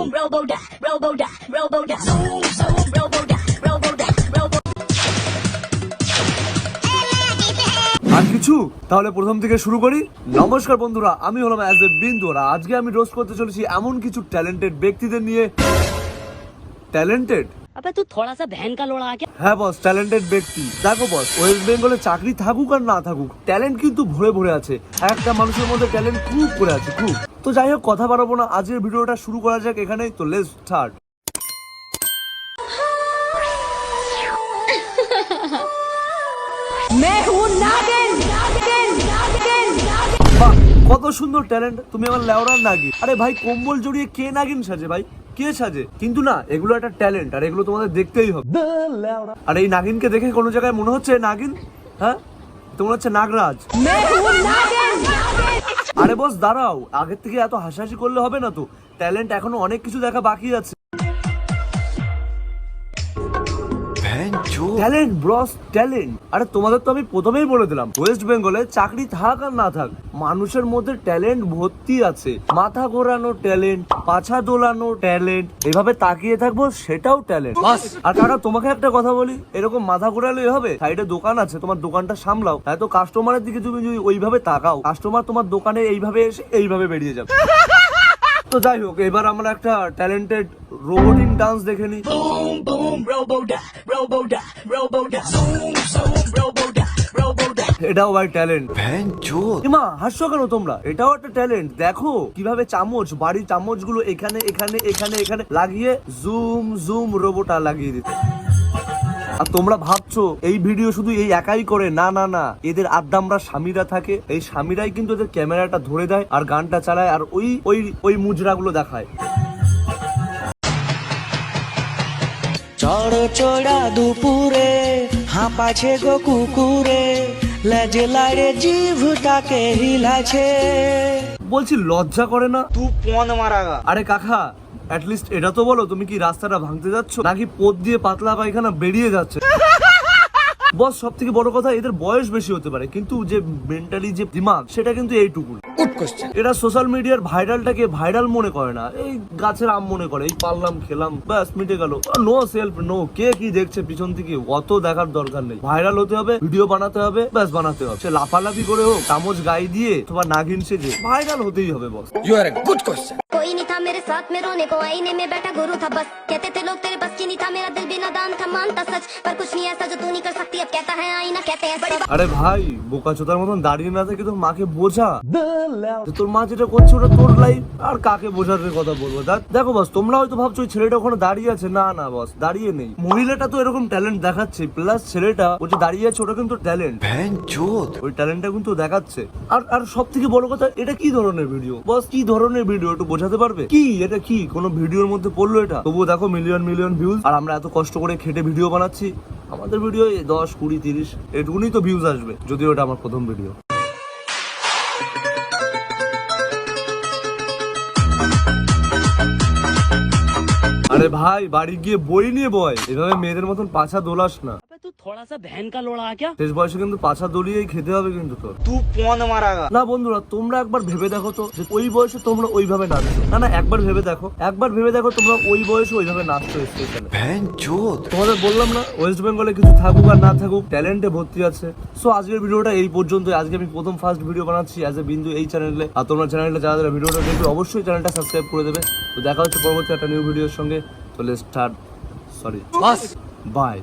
Zoom, robo da, robo da, robo da. Zoom, zoom, robo da, কিছু? তাহলে প্রথম থেকে শুরু করি। নমস্কার বন্ধুরা আমি হলাম অ্যাজ এ বিন্দু আর আজকে আমি রোস্ট করতে চলেছি এমন কিছু ট্যালেন্টেড ব্যক্তিদের নিয়ে। ট্যালেন্টেড আবে তুই থোড়া সা ভ্যান কা লোড়া আগে। হ্যাঁ বস ট্যালেন্টেড ব্যক্তি। দেখো বস ওয়েস্ট বেঙ্গলে চাকরি থাকুক আর না থাকুক ট্যালেন্ট কিন্তু ভরে ভরে আছে। একটা মানুষের মধ্যে ট্যালেন্ট খুব করে আছে খুব। তো যাই হোক কথা বাড়াবো না। আজকের ভিডিওটা শুরু করা যাক এখানেই। তো লেস স্টার্ট বাহ কত সুন্দর ট্যালেন্ট তুমি আমার লেওড়ার নাগিন। আরে ভাই কম্বল জড়িয়ে কে নাগিন সাজে ভাই? কে সাজে? কিন্তু না এগুলো একটা ট্যালেন্ট আর এগুলো তোমাদের দেখতেই হবে। আর এই নাগিনকে দেখে কোনো জায়গায় মনে হচ্ছে নাগিন? হ্যাঁ? তোমার হচ্ছে নাগরাজ। আরে বস, দাঁড়াও। আগের থেকে এত হাসাহাসি করলে হবে না তো। ট্যালেন্ট এখনও অনেক কিছু দেখা বাকি আছে। ট্যালেন্ট ব্রস ট্যালেন্ট আরে তোমাদের তো আমি প্রথমেই বলে দিলাম ওয়েস্ট বেঙ্গলে চাকরি থাক আর না থাক মানুষের মধ্যে ট্যালেন্ট ভর্তি আছে। মাথা ঘোরানো ট্যালেন্ট পাছা দোলানো ট্যালেন্ট এভাবে তাকিয়ে থাকব সেটাও ট্যালেন্ট আর কাকা তোমাকে একটা কথা বলি এরকম মাথা ঘোরালেই হবে? সাইডে দোকান আছে তোমার দোকানটা সামলাও। তাই তো কাস্টমারের দিকে তুমি যদি ওইভাবে তাকাও কাস্টমার তোমার দোকানে এইভাবে এসে এইভাবে বেরিয়ে যাবে। তো যাই হোক এবার আমরা একটা ট্যালেন্টেড রোবোটিং ডান্স দেখে নিই. এটাও ভাই ট্যালেন্ট মা হাসছো কেন তোমরা? এটাও একটা ট্যালেন্ট দেখো কীভাবে চামচ বাড়ির চামচগুলো এখানে এখানে এখানে এখানে লাগিয়ে জুম জুম রোবোটা লাগিয়ে দিতে। আর তোমরা ভাবছ এই ভিডিও শুধু এই একাই করে? না না না। এদের আড্ডামরা স্বামীরা থাকে। এই স্বামীরাই কিন্তু এদের ক্যামেরাটা ধরে দেয় আর গানটা চালায় আর ওই ওই ওই মুজরাগুলো দেখায়। চড় চড়া দুপুরে হাঁপাছে গো কুকুরে লেজে লাড়ে জিভটাকে হিলাছে বলছি লজ্জা করে না? তু পন মারাগা। আরে কাকা অ্যাটলিস্ট এটা তো বলো, তুমি কি রাস্তাটা ভাঙতে যাচ্ছ? নাকি পথ দিয়ে পাতলা পায়খানা বেরিয়ে যাচ্ছে? বস সব থেকে বড় কথা এদের বয়স বেশি হতে পারে কিন্তু যে মেন্টালি যে দিমাগ সেটা কিন্তু এইটুকু এরা সোশ্যাল মিডিয়ার ভাইরালটাকে ভাইরাল মনে করে না এই গাছের আম মনে করে এই পারলাম খেলাম ব্যাস মিটে গেল নো সেলফ নো কে কি দেখছে পিছন থেকে অত দেখার দরকার নেই ভাইরাল হতে হবে ভিডিও বানাতে হবে ব্যাস বানাতে হবে সে লাফালাফি করে হোক চামচ গায়ে দিয়ে তোমার নাগিন সেজে ভাইরাল হতেই হবে বস कोई नहीं था मेरे साथ में रोने को आईने में बैठा गुरु था बस कहते थे लोग আরে ভাই বোকা চোদার মতন দাঁড়িয়ে না থেকে তোর মাকে বোঝা। তোর মা যেটা করছে ওটা তোর লাইফ আর কাকে বোঝার কথা বলব? দেখ- দেখো বস তোমরা হয়তো ভাবছ ছেলেটা ওখানে দাঁড়িয়ে আছে। না না বস দাঁড়িয়ে নেই। মহিলাটা তো এরকম ট্যালেন্ট দেখাচ্ছে প্লাস ছেলেটা ও যে দাঁড়িয়ে আছে ওটা কিন্তু ট্যালেন্ট ওই ট্যালেন্টটা কিন্তু দেখাচ্ছে। আর আর সব থেকে বড় কথা এটা কি ধরনের ভিডিও বস কি ধরনের ভিডিও একটু বোঝাতে পারবে? কি? এটা কি? কোনো ভিডিওর মধ্যে পড়ল এটা? তবুও দেখো মিলিয়ন মিলিয়ন ভিউজ আর আমরা এত কষ্ট করে খেটে ভিডিও বানাচ্ছি, আমাদের ভিডিও দশ, কুড়ি, তিরিশ, এটুকুনি তো ভিউজ আসবে, যদিও এটা আমার প্রথম ভিডিও। আরে ভাই, বাড়ি গিয়ে বই নিয়ে বয়, এভাবে মেয়েদের মতন পাছা দোলাস না। বয়সে কিন্তু পাছা খেতে হবে কিন্তু তু না বন্ধুরা তোমরা একবার ভেবে দেখো তো ওই বয়সে তোমরা ওইভাবে না না একবার ভেবে দেখো একবার ভেবে দেখো তোমরা ওই বয়সে ওইভাবে নাচছো বললাম না ওয়েস্ট বেঙ্গলে থাকুক আর না থাকুক ট্যালেন্টে ভর্তি আছে সো ভিডিওটা এই পর্যন্ত আজকে আমি প্রথম ফার্স্ট ভিডিও বানাচ্ছি অ্যাজ এ বিন্দু এই চ্যানেলে আর তোমরা চ্যানেলটা যারা যারা ভিডিওটা দেখবে অবশ্যই চ্যানেলটা সাবস্ক্রাইব করে দেবে। তো দেখা হচ্ছে পরবর্তী একটা নিউ ভিডিওর সঙ্গে। Sorry bus. বাই